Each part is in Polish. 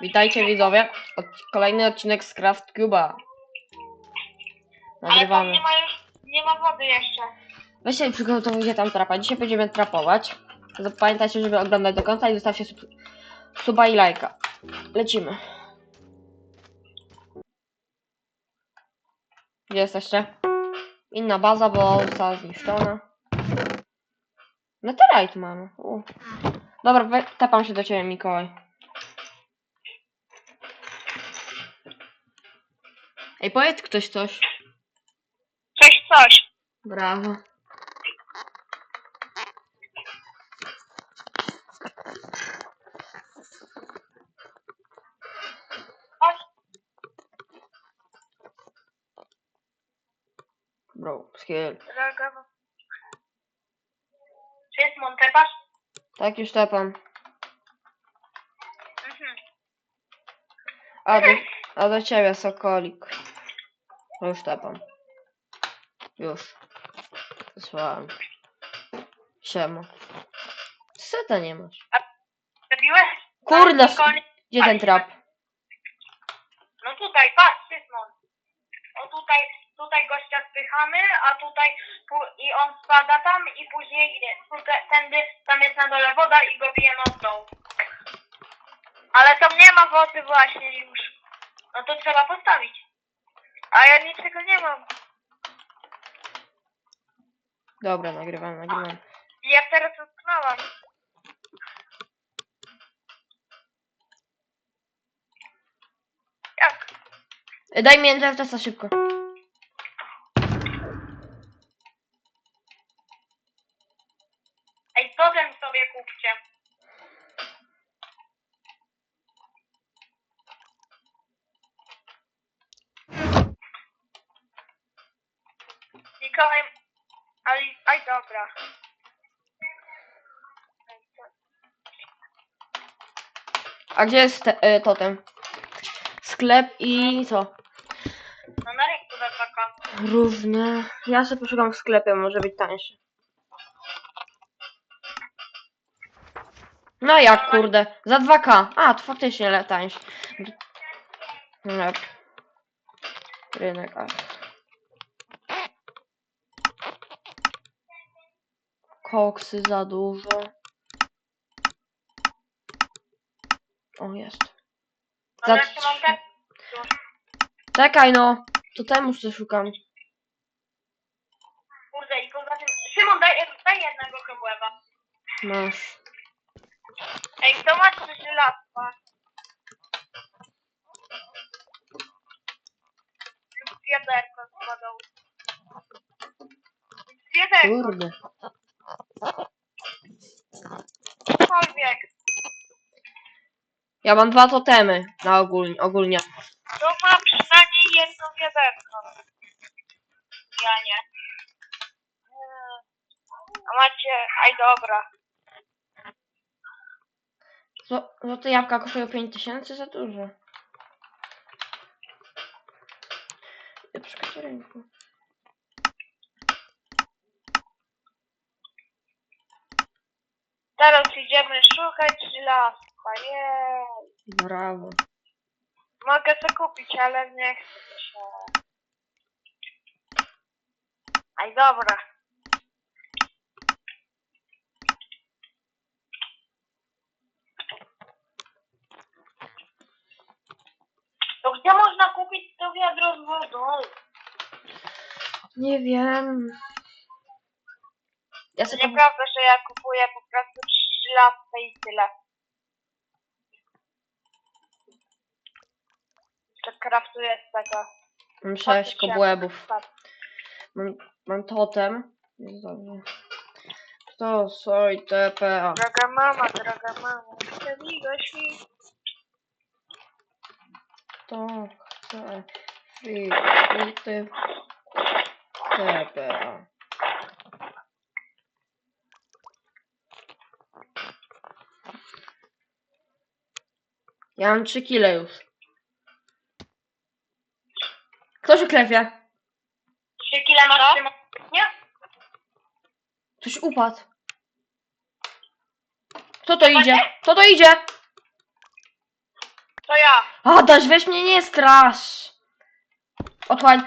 Witajcie widzowie. Od, kolejny odcinek z Craft Cuba. Ale tam Nagrywamy. nie ma już, nie ma wody jeszcze. Weźcie i przygotowujcie tam trapa. Dzisiaj będziemy trapować. Pamiętajcie, żeby oglądać do końca i zostawcie sub, suba i lajka. Lecimy. Gdzie jesteście? Inna baza, bo została zniszczona. Netherite mamy. U. Dobra, we- tepam się do ciebie, Mikołaj. Ej, powiedz ktoś coś. Coś, coś. Brawo. Bro, skill. Czy jest montepasz? Tak już tepam. Mhm. A do, a do ciebie, Sokolik. Już tepam. Już. Wysłałem. Siema. Seta nie masz. Zabiłeś? Kurde. Gdzie ten trap? No tutaj, patrz, Sysmon. O tutaj, tutaj gościa spychamy, a tutaj pu- i on spada tam i później tutaj, tędy, tam jest na dole woda i go bije nocą. Ale tam nie ma wody właśnie już. No to trzeba postawić. A ja niczego nie mam. Dobra, nagrywam, nagrywam. Ja teraz utknęłam. Jak? Daj mi Endertesa szybko. Ej, totem sobie kupcie. Mikołaj, aj, aj dobra. A gdzie jest te, e, totem? Sklep i co? No na rynku za taka. Różne. Ja sobie poszukam w sklepie, może być tańszy. No jak kurde? Za 2K. A, to faktycznie le tańszy. Rynek, a. Koksy za dużo. O, jest. Za te... Czekaj no. To temu co szukam. Kurde, i poza tym... Szymon, daj, daj jednego kobłęba. Masz. Ej, kto ma trzy żelazka? Lub wiaderko składą. Wiaderko, Kurde. cokolwiek. Ja mam dwa totemy na ogólnie. ogólnie. To ma przynajmniej jedno wiaderko. Ja nie. Hmm. A macie... Aj, dobra. Zło- Złote jabłka kosztują 5000 za dużo. Ja Przekażę rynku. Teraz idziemy szukać żelazka. Jej. Brawo. Mogę to kupić, ale nie chcę się. Aj, dobra. To gdzie można kupić to wiadro z wodą? Nie wiem. Ja To sobie nieprawda, że ja kupuję po prostu trzy lata i tyle. To kraftuję z tego. mam 6 Patrzcie, kobłębów. tak. Mam, mam totem. Dobrze. To soj TPA. Droga mama, droga mama, chcę mi To chce free ty TPA. Ja mam 3 kile już. Kto się klepie? Trzy kile masz Szymon? Nie? Ktoś upadł. Kto to idzie? Kto to idzie? To Adaś, weź mnie nie strasz! Otchłań.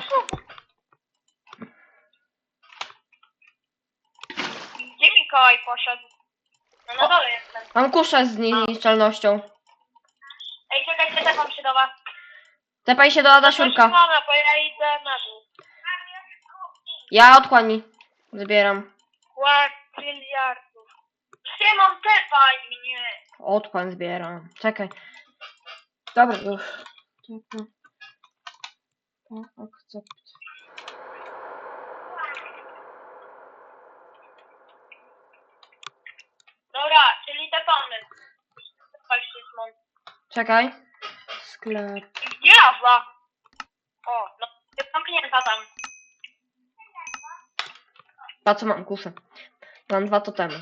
Gdzie Mikołaj poszedł? No na dole jestem. Mam kuszę z niezniszczalnością. Ej, czekaj, telefon się do was. Tepaj się do Adasiurka. Dobra, bo ja idę na dół. Ja otchłani zbieram. Quadriliardów. Szymon, tepaj mnie! Otchłań zbieram. Czekaj. Dobra, już. Czekaj. To Akcept. Dobra, czyli. Tepaj Szymon. Czekaj. Sklep. Awa? O, no, jest zamknięta tam. Pa co mam kuszę? Mam dwa totemy.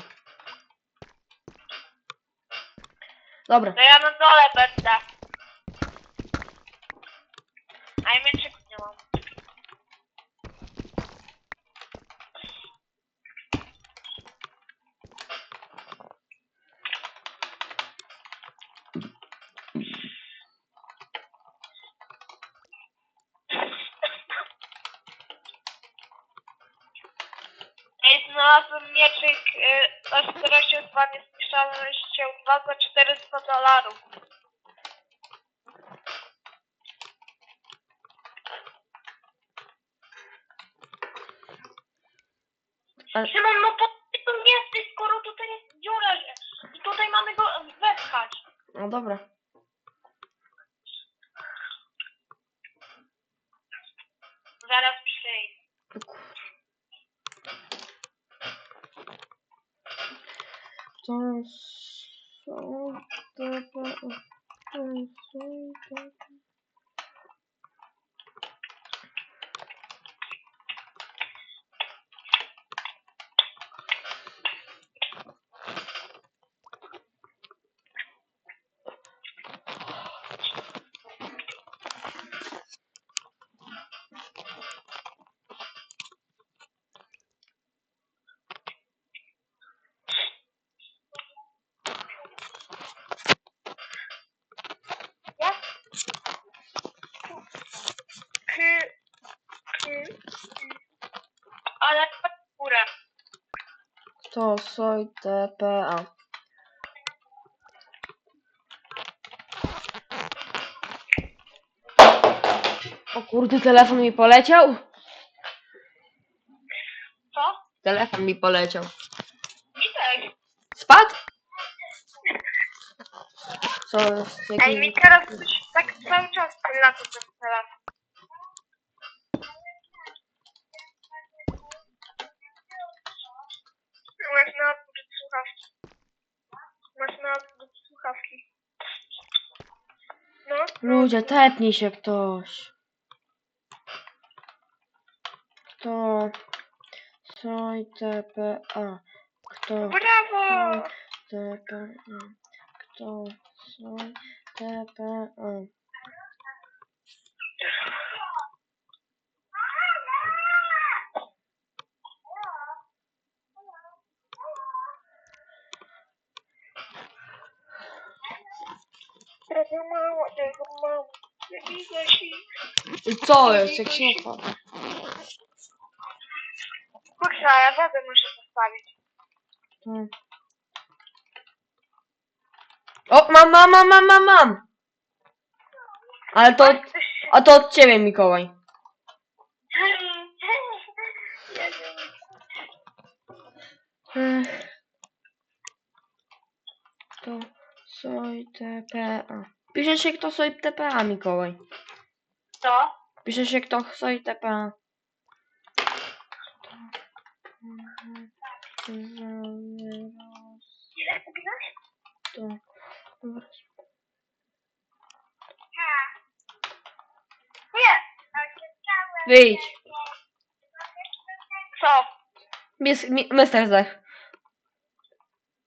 Dobra. To ja na dole będę. A ja mieczyk nie mam. Ej, znalazłem mieczyk y, o skorością 2 niezniszczalnością 2 za 400 dolarów. Ale- Szymon, no to ty tu nie jesteś, skoro tutaj jest dziura że- i tutaj mamy go wepchać. No dobra. Zaraz przyjdę. To są te... To są te... Ja? K... K... Ale w górę. To są TPA. O kurde, telefon mi poleciał? Co? Telefon mi poleciał. Mi też. Spadł? Co jest? Ej, mi teraz coś tak cały czas lata ten telefon. Masz na odwrót słuchawki. Masz na odwrót słuchawki. No. Ludzie, tepnij się ktoś. Kto? Soj TPA. Kto? Brawo! TPA. Kto? Soj TPA. Tego mało, tego mało. Widzę się. I co jest? Jak się opadł? Kurczę, ja wodę muszę postawić. To- O, mam, mam, mam, mam, mam, mam! Ale to, się- a to od ciebie, Mikołaj. Ech. To soj TPA. Pisze się kto soj TPA, Mikołaj. Co? Pisze się kto soj TPA. Ile kupiłeś? To... Nie. Wyjdź. Co? Mis, mi, mister zdech.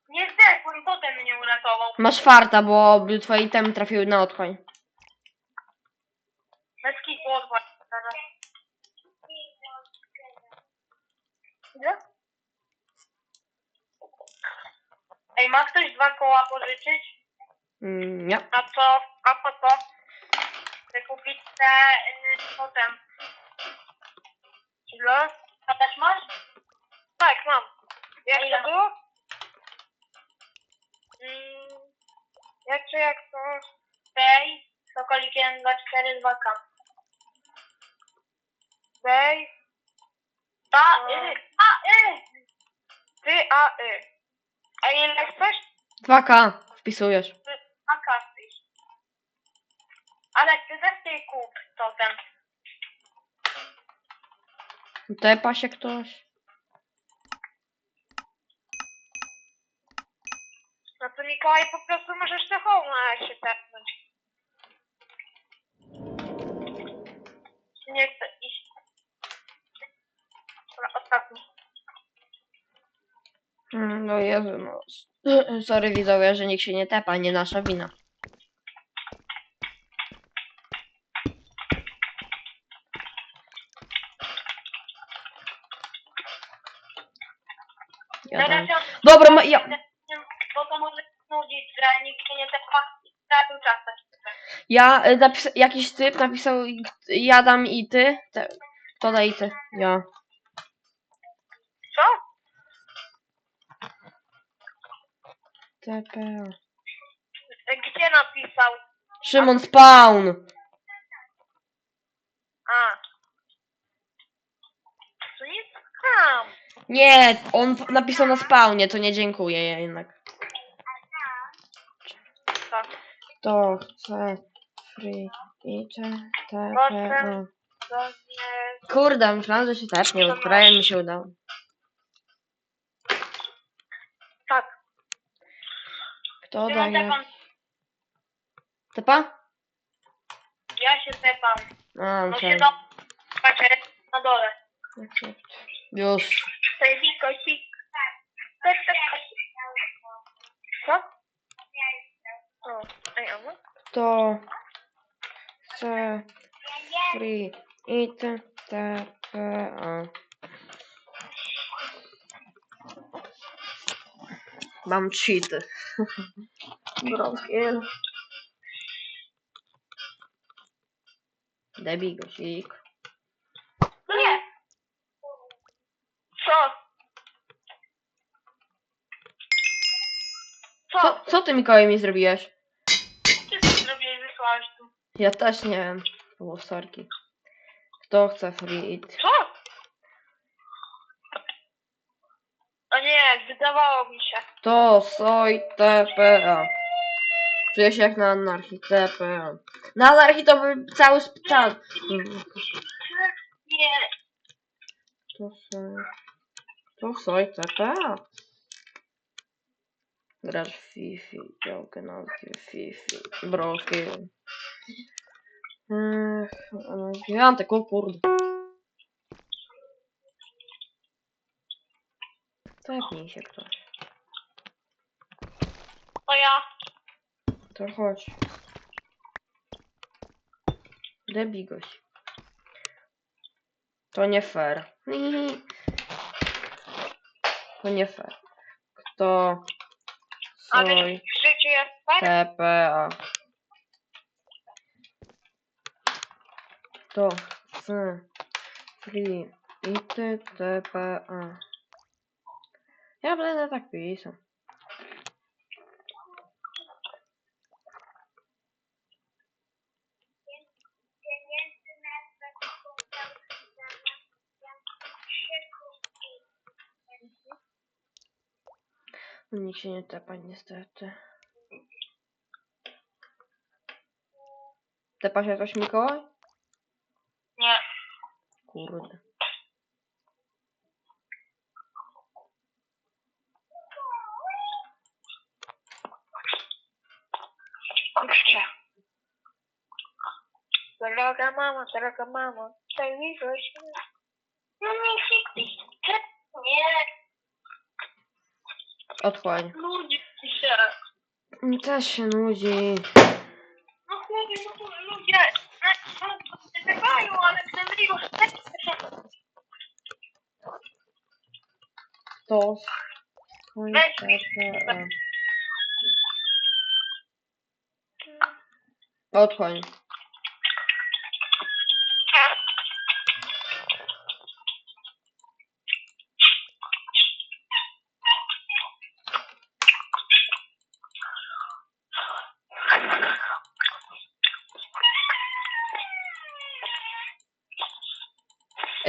Nie zdechłem, potem mnie uratował. Masz farta, bo twoje itemy trafiły na otchłań. Bez kitu odpłać teraz. Ile? Ej, ma ktoś dwa koła pożyczyć? Mm, nie. A co? A po co? te y, potem. Ile? A też masz? Tak, mam. Jak Ile? to było? Mm, jak czy jak to? Tej, sokolik 1, 2, 4, 2 k. Tej. A, y, a, y. Ty, a, y. A ile chcesz? 2K wpisujesz. A kasy. Ale ty też tej kup to ten. Tepa się ktoś. No to Mikołaj po prostu możesz te hołna się tepnąć. Nie chcę ostatni. Mm, No Jezu, no. Sorry widzowie, że nikt się nie tepa, nie nasza wina. Ja tam... Dobra, ma, ja, Bo to może nudzić, że nikt się nie tepa i stracił czas. ja y, jakiś typ napisał ja dam i ty. Te, to daj i ty. Ja. Co? TP. Gdzie napisał? Szymon Spawn! A. To nic tam. Nie, on w- napisał na spawnie, to nie dziękuję ja jednak. Co? To chce free i TP. Proszę. To nie... Kurde, myślałam, że się tepnie, bo prawie mi się udało. Tak. Kto Ja daje? tepam. Tepa? Ja się tepam. A, No się do... Patrzę, na dole. Już. Tej wiko, sik. Tak, tak, tak. Co? O, ej, a no? To chce free i TP. Mam cheaty. Brokiel. Debi gosik. No nie. Co? Co? Co, co ty Mikołaj mi zrobiłeś? Ty co zrobiłeś, wysłałeś tu? Ja też nie wiem. Było sorki. Kto chce free it? Co? O nie, wydawało mi się. To soj TPA. Czuję się jak na anarchii TPA. Na anarchii to cały sprzęt. Nie. To soj. To soj TPA. Grasz Fifi, działkę na Fifi, brokiel. Ech, Gigantek, o kurde. Tepnij się ktoś. To ja. To chodź. Debigoś. To nie fair. To nie fair. Kto? Soj. w życiu jest fair? TPA. To chce free i ty TPA. Ja będę tak pisał. Nikt się nie tepa niestety. Tepa się coś Mikołaj? Nie. Kurde. Kurczę. Droga mama, droga mama, daj mi coś. No nie siknij. Nie, Odchłań. nudzi się. Mi też się nudzi. No chłopie, no to ludzie, no, no, wybywają, ale gdyby już To. Weź. TPA. Odchłań.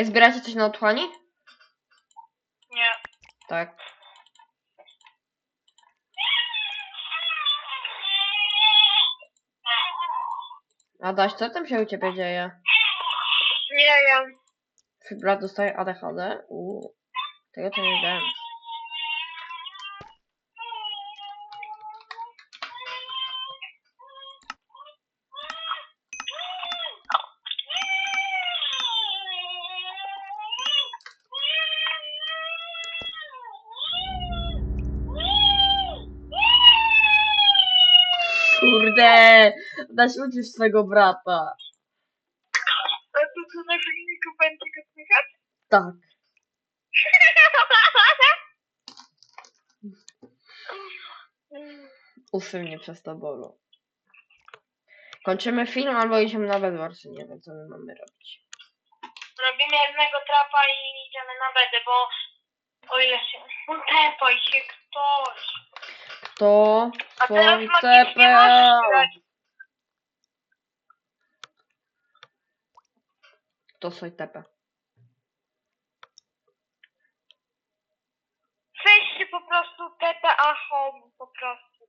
Ej, zbieracie coś na otchłani? Nie. Tak. Adaś, co tam się u ciebie dzieje? Nie wiem. Brat dostaje ADHD? Uuu. Tego to nie wiedziałem. Kurde! Adaś, uczysz swego brata. A to co na filmiku będzie go słychać? Tak. Uszy mnie przez to bolą. Kończymy film albo idziemy na bedwars. Nie wiem, co my mamy robić. Robimy jednego trapa i idziemy na bedy, bo o ile się... No tepaj się ktoś. To A teraz są magicznie możesz TP. grać. To są TP. Weźcie po prostu TPA home, po prostu.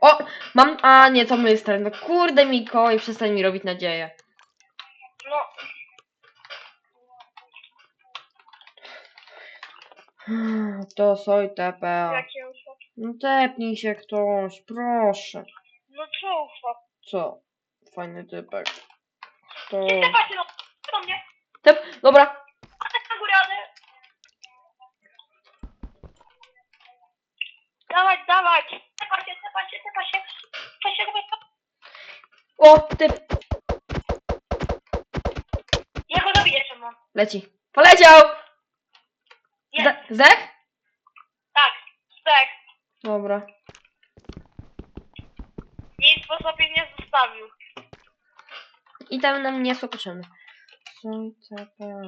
O! Mam. A nie, to Mystер. No kurde Mikołaj, przestań mi robić nadzieję. No, To są TP. jakie. No tepnij się ktoś, proszę. No co ufa? Co? Fajny typek. To. Nie tepacie, no. Do mnie. Tep, dobra. Na górę, ale... Dawać, dawać. Tepa się, tepa się, tepa się. Tepa się, tepa się. O, typ. Ja go dobiję, czemu? Leci. Poleciał! Jest. Ze- Zek? Tak, tak. Dobra. Nic po sobie nie zostawił. I tam nam nie są potrzebne. Są TP.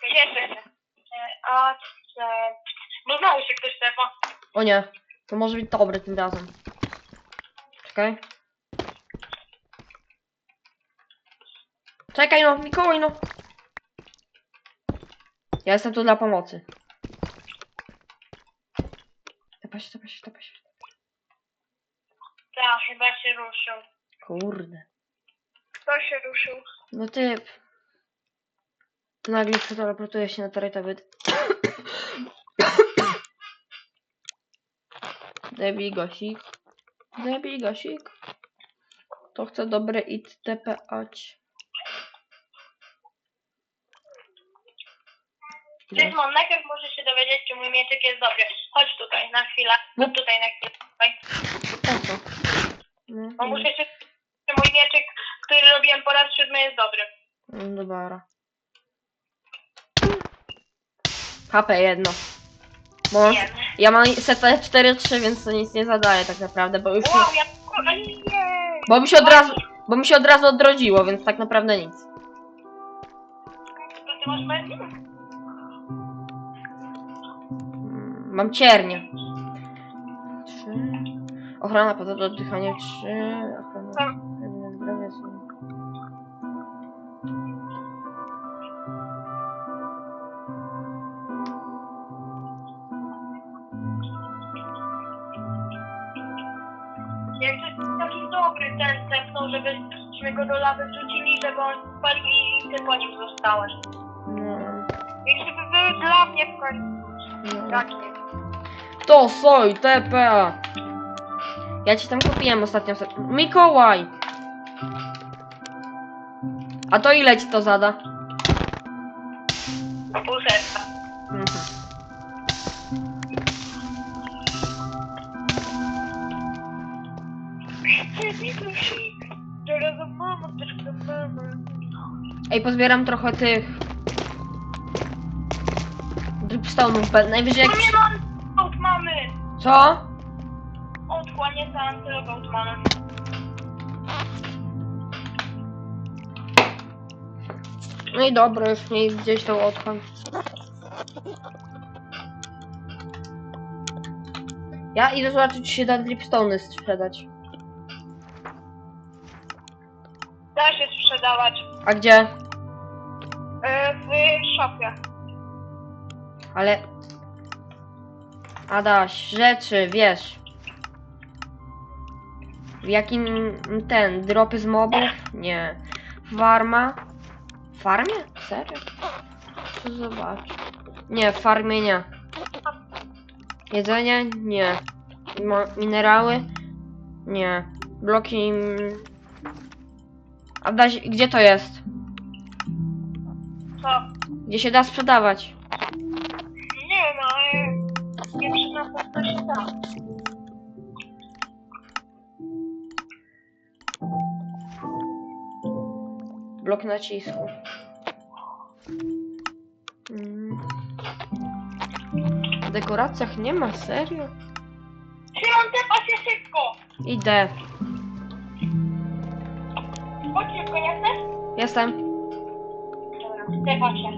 Cieszę się. E, A, e, no znowu się ktoś tepa. O nie. To może być dobre tym razem. Czekaj. Czekaj no, Mikołaj no. Ja jestem tu dla pomocy. Tepa się, tepa się, tepa się. Tak, chyba się ruszył. Kurde. Kto się ruszył? No typ. Nagle przeteleportuje się na byt. Debi gosik. Debi gosik. To chce dobre it TPać. Czysmon, najpierw muszę się dowiedzieć, czy mój mieczyk jest dobry. Chodź tutaj, na chwilę. No. Chodź tutaj na chwilę. Tutaj. No, Bo muszę się... Mój mieczyk, który robiłem po raz siódmy jest dobry. no dobra. HP jedno. Bo Nie. ja mam setę 4-3, więc to nic nie zadaje tak naprawdę, bo już Wow, ja... Ojej. bo mi się od razu, bo mi się od razu odrodziło, więc tak naprawdę nic. To ty masz mecz? Mm, Mam ciernie. Trzy. Ochrona poza do oddychania trzy. Ochrona pewne zdrowie są. Jak to jest taki dobry ten tepnął, żebyśmy go do lawy wrzucili, żeby on spalił i ty po nim zostałeś. No, Jeśli by były dla mnie w końcu no. takie. To soj, TPA. Ja ci tam kupiłem ostatnio. Mikołaj! A to ile ci to zada? Pół serca. Mhm. Teraz mama mamy. Ej, pozbieram trochę tych. Dripstone'ów, najwyżej jak... Nie mam od mamy. Co? Odchłanie za antylogą mamy. No i dobra, już nie gdzieś to odchłam. Ja idę zobaczyć, czy się da dripstony sprzedać. Da się sprzedawać. A gdzie? E, w szopie. Ale... Adaś, rzeczy, wiesz. W jakim ten, dropy z mobów? Nie. Farma? W farmie? Serio? Co zobacz. Nie, w farmie nie. Jedzenie? Nie. Mo minerały? Nie. Bloki... Adaś, gdzie to jest? Co? Gdzie się da sprzedawać? Nie wiem, ale nie przy nas to się da. Blok nacisku. Mm. W dekoracjach nie ma, serio? Szymon, tepa się szybko! Idę. Chodź szybko, nie chcesz? Jestem. Dobra, tepa się.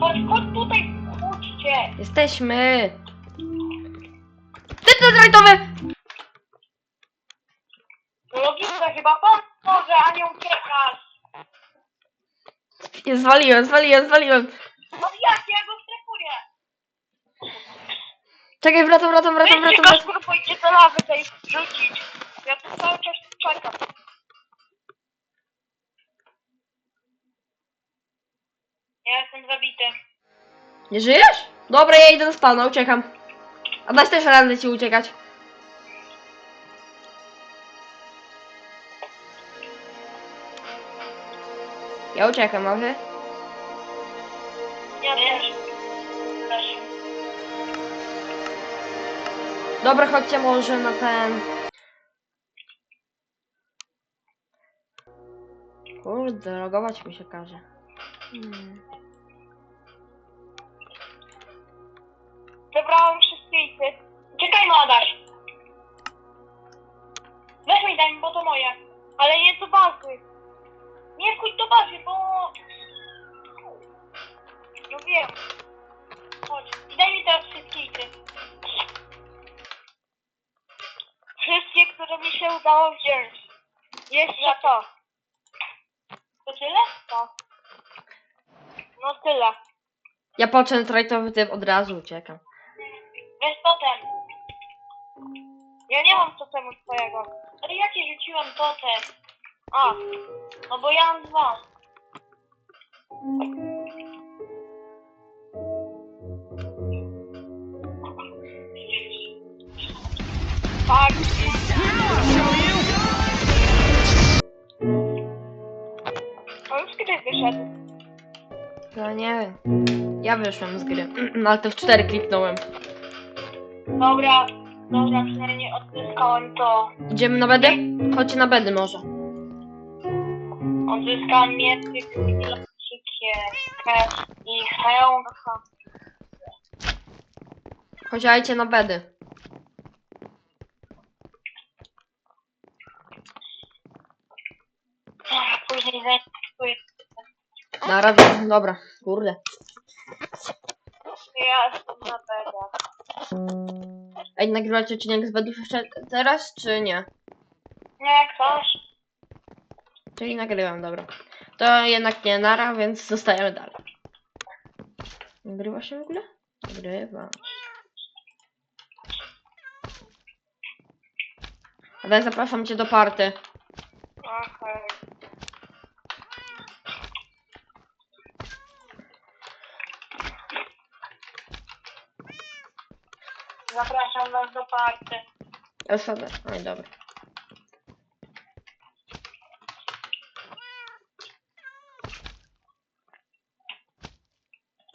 Chodź, chodź tutaj, chodźcie! Jesteśmy. Ty tetrajtowy! No logiczne chyba, pomóż może, a nie uciekasz! Nie, zwaliłem, zwaliłem, zwaliłem. No jak, ja go strefuję! Czekaj, wracam, wracam, wracam, Weźcie wracam. wracam. go, pójdzie do lawy tej rzucić. Ja tu cały czas czekam. Ja jestem zabity. Nie żyjesz? Dobra, ja idę do spawna, uciekam. A dać też radę ci uciekać. Ja uciekam, a wy? Ja też. Też. Dobra, chodźcie może na ten... Kurde, logować mi się każe. Hmm. Zebrałem wszystkie ity. Czekaj, no Adaś. Weź mi daj mi, bo to moje. Ale nie do bazy. Nie wchodź do bazy, bo... No wiem. Chodź. Daj mi teraz wszystkie ity. Wszystkie, które mi się udało wziąć. Jeszcze to. To tyle? To. No tyle. Ja po trajtowy typ od razu uciekam. Weź totem. Ja nie mam totemu twojego. Ale ja ci rzuciłem totem. A, no bo ja mam dwa. Tak. On z gry wyszedł. No nie wiem. Ja wyszłem z gry. No ale to w cztery kliknąłem. Dobra, dobra, przynajmniej odzyskałem to. Idziemy na bedy? Chodźcie na bedy może. Odzyskałem mieczyk, siekierkę i hełm. Chodźajcie na bedy. Później zainwestuję. Na radę. Dobra, kurde. Ja jestem na bedach. Ej, nagrywacie odcinek z bedów jeszcze teraz, czy nie? Nie, ktoś? Czyli nagrywam, dobra. To jednak nie nara, więc zostajemy dalej. Nagrywa się w ogóle? Nagrywa. Ale zapraszam cię do party. Okej. Zapraszam was do party. Osada. Oj, dobra.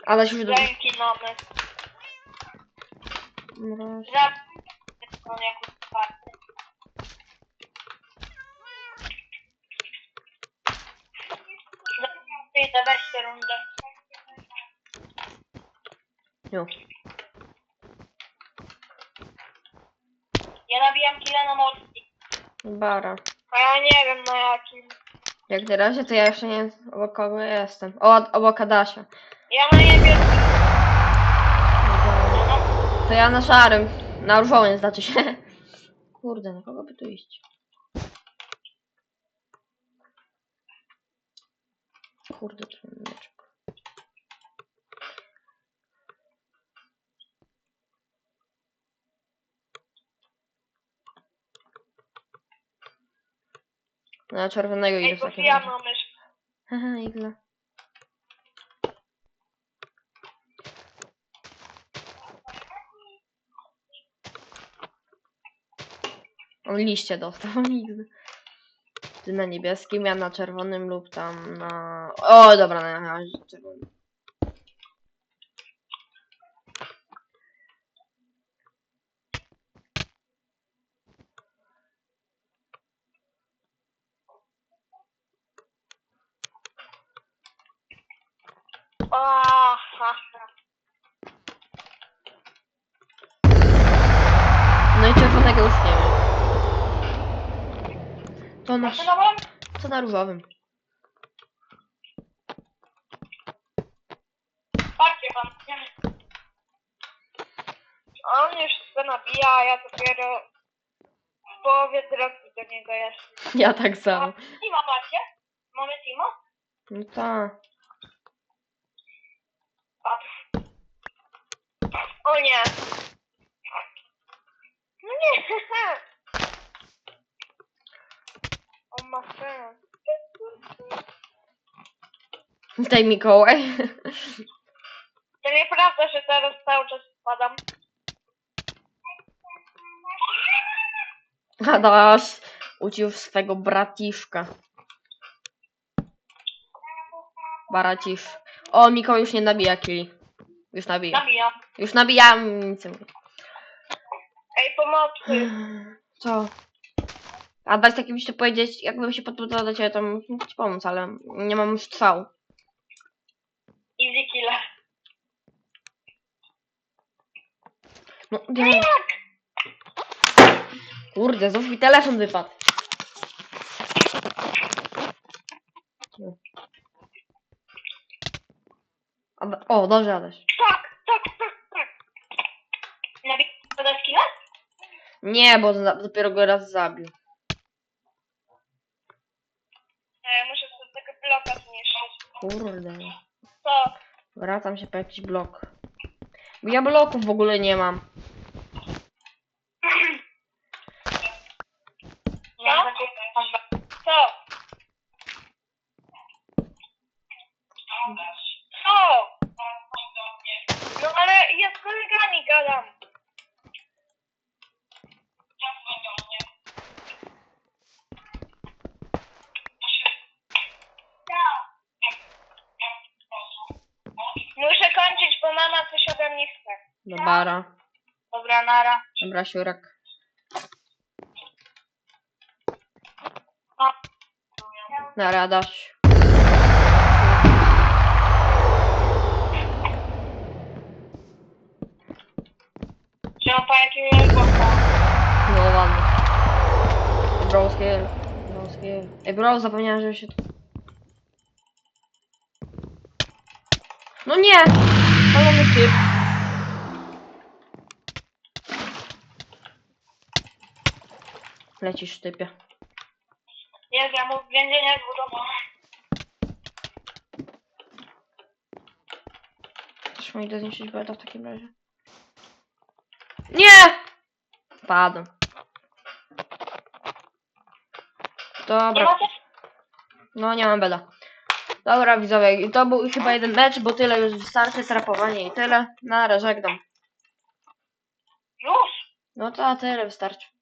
Adaś już do... Dzięki mamy. Mroz. Za... Idę, weźcie rundę. Jo. Ja nabijam kile na morski. Bara. A ja nie wiem na jakim. Jak na razie to ja jeszcze nie wiem obok kogo jestem. O, obok Adasia. Ja na niebieskim. To ja na szarym. Na różowym znaczy się. Kurde, na kogo by tu iść? Kurde, tu mam mieczek. Na czerwonego idę Ej, w bo takim ja razie. mam mysz. Haha, igla. On liście dostał, nigdy. Ty na niebieskim, ja na czerwonym lub tam na... O, dobra, na razie czerwonym. No i czerwonego już nie. To na... A ty na wolę? Co na różowym? Patrzcie pan. On już się nabija, a ja dopiero w połowie drogi do niego jestem. Ja tak samo. Timo macie? Mamy Timo? No tak. O nie. No nie. On ma sens. Daj Mikołaj. To nieprawda, że teraz cały czas spadam. Adaś ucił swego braciszka. Baracisz. O, Mikołaj już nie nabija kili. Już nabija. Już nabijam. Nic nie mówię. Ej, pomocy. Co? Adaś, tak byś to powiedzieć, jakbym się podpowiadał do ciebie, to mógł ci pomóc, ale nie mam już trwał. Easy kill. No, jak? Kurde, znów mi telefon wypadł. O, dobrze, Adaś. Tak, tak, tak, tak. Nabij podać killa? Nie, bo dopiero go raz zabił. Nie, muszę sobie tego bloka zniszczyć. Kurde. Co? Wracam się po jakiś blok. Bo ja bloków w ogóle nie mam. Nie, Co? Co? Co? No ale ja z kolegami gadam. Muszę kończyć, bo mama coś ode mnie chce. Do bara. Dobra, nara. Dobra, siurek. A. Na radaś. Trzeba po jakiegoś boku. No ładnie. Ej, bro, skill. Bro, skill. Ej, bro, zapomniałem, że się... No nie! Palony typ. Lecisz, typie. Jest, ja mu więzienie zbudowałem. Też mu idę zniszczyć beta w takim razie. Nie! Padłem. Nie Dobra. macie? No nie mam beda. Dobra widzowie, i to był chyba jeden mecz, bo tyle już wystarczy, trapowanie i tyle. Na razie żegnam. Już! No to tyle wystarczy.